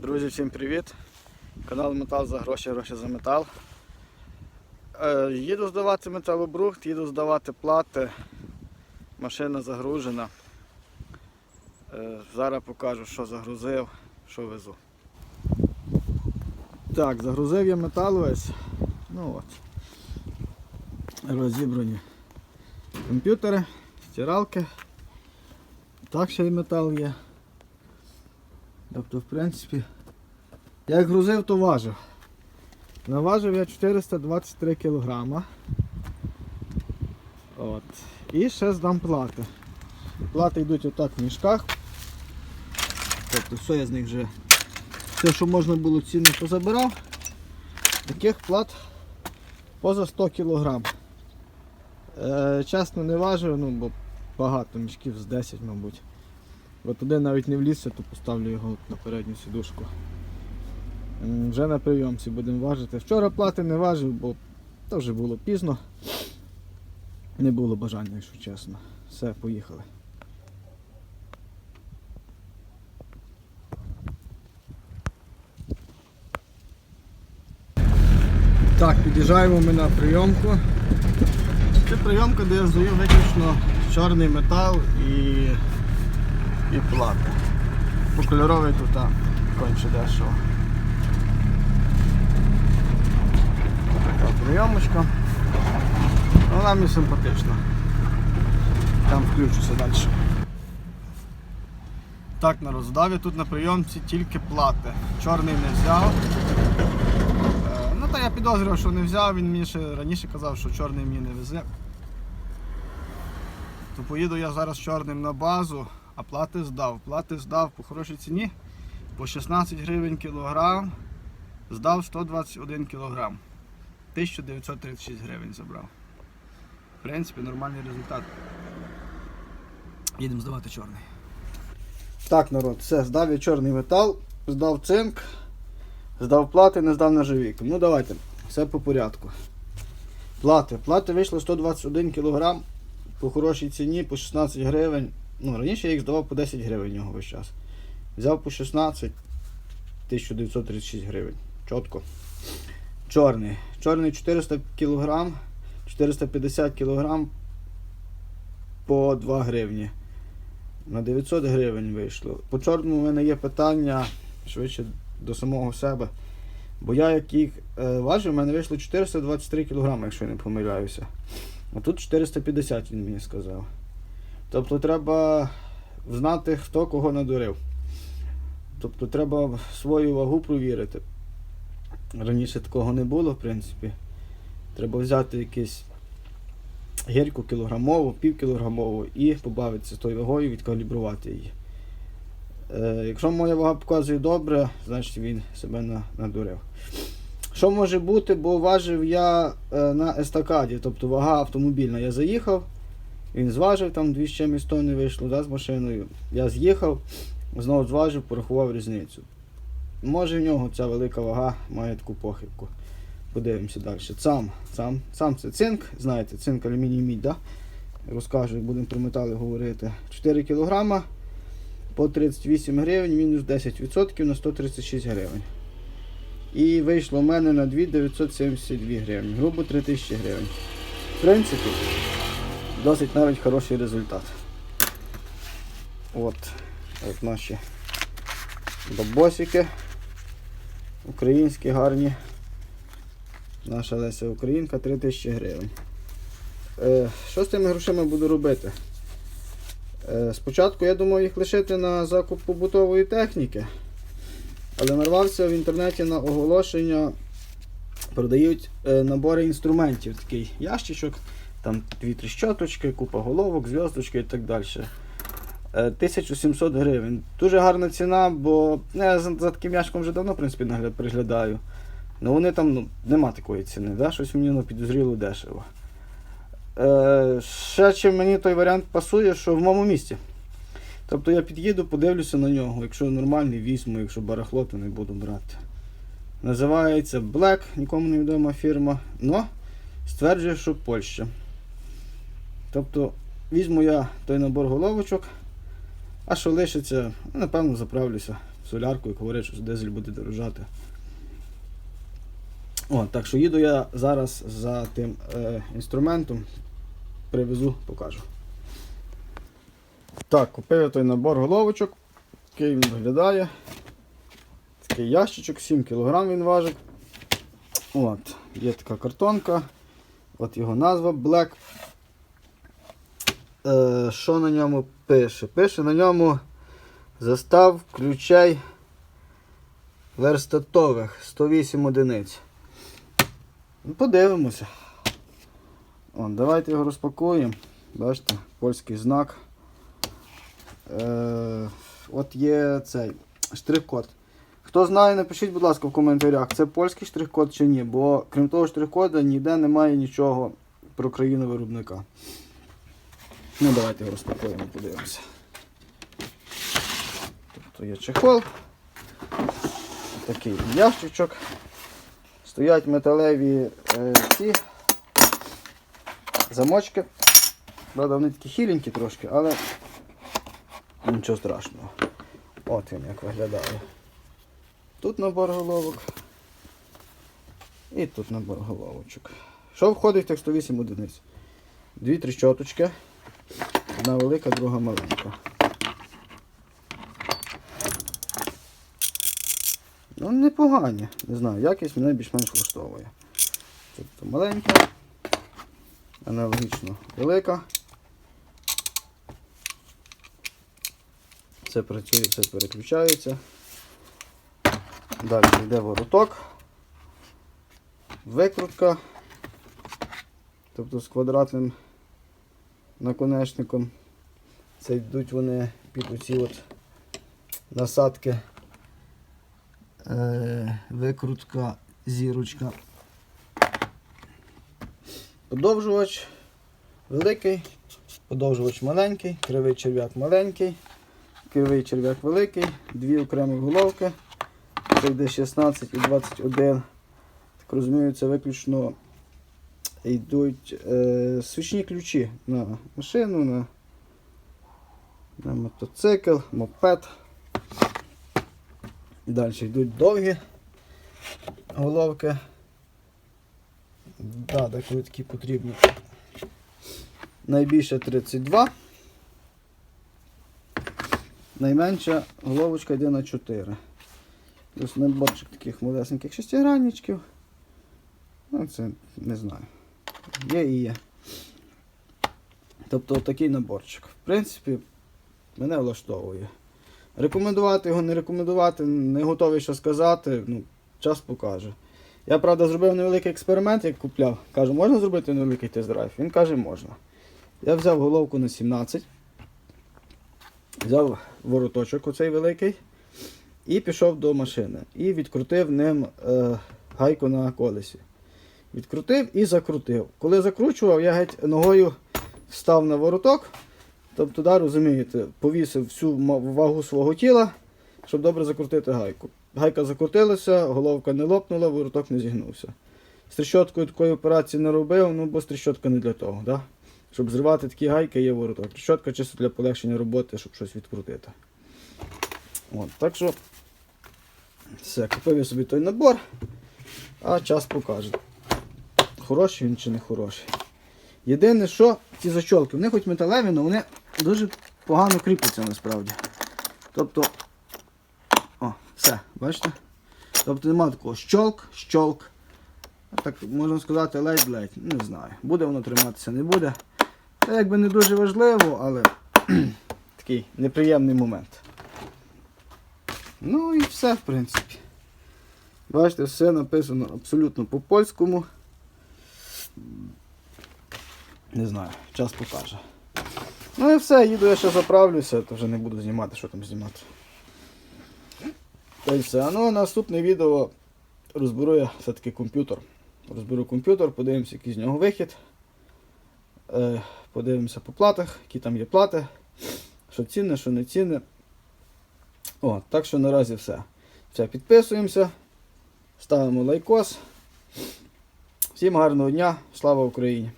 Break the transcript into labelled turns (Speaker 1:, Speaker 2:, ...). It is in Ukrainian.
Speaker 1: Друзі, всім привіт! Канал Метал за гроші, гроші за метал. Е, їду здавати металобрухт, їду здавати плати. Машина загружена. Е, зараз покажу, що загрузив, що везу. Так, загрузив я метал весь. Ну от. Розібрані комп'ютери, стиралки. Так ще й метал є. Тобто, в принципі, як грузив, то важив. Наважив я 423 кг. От. І ще здам плати. Плати йдуть отак в мішках. Тобто все я з них вже все, що можна було цінно позабирав. Таких плат поза 100 кг. Е, чесно не важив, ну, бо багато мішків з 10, мабуть. Бо туди навіть не влізся, то поставлю його на передню сідушку. Вже на прийомці будемо важити. Вчора плати не важив, бо то вже було пізно. Не було бажання, якщо чесно. Все, поїхали. Так, під'їжджаємо ми на прийомку. Це прийомка, де я здаю виключно чорний метал і і плати. Бо кольоровий тут конче дешево. Така прийомочка. Вона мені симпатична. Там включуся далі. Так, на роздаві тут на прийомці тільки плати. Чорний не взяв. Е, Ну та я підозрював, що не взяв, він мені ще раніше казав, що чорний мені не везе. То поїду я зараз чорним на базу, а плати здав. Плати здав по хорошій ціні по 16 гривень кілограм. Здав 121 кілограм. 1936 гривень забрав. В принципі, нормальний результат. Їдемо здавати чорний. Так, народ, все, здав я чорний метал, здав цинк, здав плати, не здав ножовік. Ну давайте, все по порядку. Плати. Плати вийшло 121 кг по хорошій ціні, по 16 гривень. Ну, раніше я їх здавав по 10 гривень його весь час. Взяв по 16 1936 гривень. Чітко. Чорний. Чорний 400 кг, 450 кг по 2 гривні. На 900 гривень вийшло. По чорному у мене є питання швидше до самого себе. Бо я як їх е, важив, у мене вийшло 423 кг, якщо я не помиляюся. А тут 450 він мені сказав. Тобто треба знати, хто кого надурив. Тобто треба свою вагу провірити. Раніше такого не було, в принципі. Треба взяти якийсь гірку кілограмову, півкілограмову і побавитися з тою вагою, відкалібрувати її. Е, якщо моя вага показує добре, значить він себе надурив. Що може бути, бо важив я е, на естакаді, тобто вага автомобільна. Я заїхав, він зважив, там 200 чимось тонни вийшло да, з машиною. Я з'їхав, знову зважив, порахував різницю. Може в нього ця велика вага має таку похибку. Подивимося далі. Сам, сам, сам це цинк, знаєте, цинк, алюміній, мідь, да? розкажу, будемо про метали говорити. 4 кг по 38 гривень, мінус 10% на 136 гривень. І вийшло в мене на 2,972 гривні. Грубо 3000 гривень. В принципі, досить навіть хороший результат. От, от наші бабосики. Українські гарні. Наша Леся Українка 3000 гривень. Е, що з тими грошима буду робити? Е, спочатку я думав їх лишити на закуп побутової техніки. Але нарвався в інтернеті на оголошення, продають е, набори інструментів, такий ящичок, там дві тріщоточки, купа головок, зв'язочки і так далі. Е, 1700 гривень. Дуже гарна ціна, бо ну, я за, за таким ящиком вже давно в принципі, нагля- приглядаю. Ну вони там ну, нема такої ціни, да? щось мені ну, підозріло дешево. Е, ще чим мені той варіант пасує, що в моєму місті. Тобто я під'їду, подивлюся на нього. Якщо нормальний, візьму, якщо барахло, то не буду брати. Називається Black, нікому не відома фірма, но стверджує, що Польща. Тобто візьму я той набор головочок, а що лишиться, ну, напевно, заправлюся солярку, як говорять, що дизель буде дорожати. О, так що їду я зараз за тим е, інструментом, привезу, покажу. Так, купив я той набор головочок. Такий він виглядає. Такий ящичок, 7 кг він важить. От, є така картонка. От його назва Black. Е, що на ньому пише? Пише на ньому застав ключей верстатових 108 одиниць. Ну, Подивимося. От, давайте його розпакуємо. Бачите, польський знак. Е, от є цей штрих-код. Хто знає, напишіть, будь ласка, в коментарях, це польський штрих-код чи ні, бо крім того штрих-коду ніде немає нічого про країну виробника. Ну, давайте його розпакуємо, подивимося. Тобто є чехол. Такий ящичок. Стоять металеві е, ці замочки. Правда, вони такі хіленькі трошки, але нічого страшного. От він як виглядає. Тут набор головок. І тут набор головочок. Що входить в 108 одиниць? Дві тріщоточки. Одна велика, друга маленька. Ну, непогані. Не знаю, якість мене більш-менш влаштовує. Тобто маленька, аналогічно велика. Все працює, все переключається. Далі йде вороток, викрутка, тобто з квадратним наконечником. Це йдуть вони під оці от насадки. Е, викрутка, зірочка. Подовжувач великий, подовжувач маленький, кривий черв'як маленький, кривий черв'як великий, дві окремі головки. Це йде 16 і 21. Так розумію, це виключно йдуть е, свічні ключі на машину, на, на мотоцикл, мопед. Далі йдуть довгі головки. Да, деколи такі потрібні. Найбільше 32. Найменша головочка йде на 4. Ось наборчик таких малесеньких шестигранничків. Ну, це не знаю. Є і є. Тобто такий наборчик. В принципі, мене влаштовує. Рекомендувати його, не рекомендувати, не готовий що сказати, ну, час покаже. Я, правда, зробив невеликий експеримент, як купляв. Кажу, можна зробити невеликий тест-драйв? Він каже, можна. Я взяв головку на 17, взяв вороточок оцей великий і пішов до машини. І відкрутив ним е, гайку на колесі. Відкрутив і закрутив. Коли закручував, я геть ногою став на вороток. Тобто, да, розумієте, повісив всю вагу свого тіла, щоб добре закрутити гайку. Гайка закрутилася, головка не лопнула, вороток не зігнувся. З тріщоткою такої операції не робив, ну бо тріщотка не для того. Да? Щоб зривати такі гайки, є вороток. Тріщотка чисто для полегшення роботи, щоб щось відкрутити. От, так що все, купив я собі той набор, а час покаже. Хороший він чи не хороший. Єдине, що ці зачолки, вони хоч металеві, але вони дуже погано кріпляться насправді. Тобто, о, все, бачите? Тобто немає такого щолк, щолк. Так можна сказати, ледь-ледь. Не знаю. Буде воно триматися, не буде. Це якби не дуже важливо, але такий неприємний момент. Ну і все, в принципі. Бачите, все написано абсолютно по польському. Не знаю, час покаже. Ну і все, їду я ще заправлюся, то вже не буду знімати, що там знімати. Та й все. А ну наступне відео розберу я все-таки комп'ютер. Розберу комп'ютер, подивимося, який з нього вихід. Е, подивимося по платах, які там є плати, що цінне, що не цінне. О, так що наразі все. Все, підписуємося, ставимо лайкос. Всім гарного дня, слава Україні!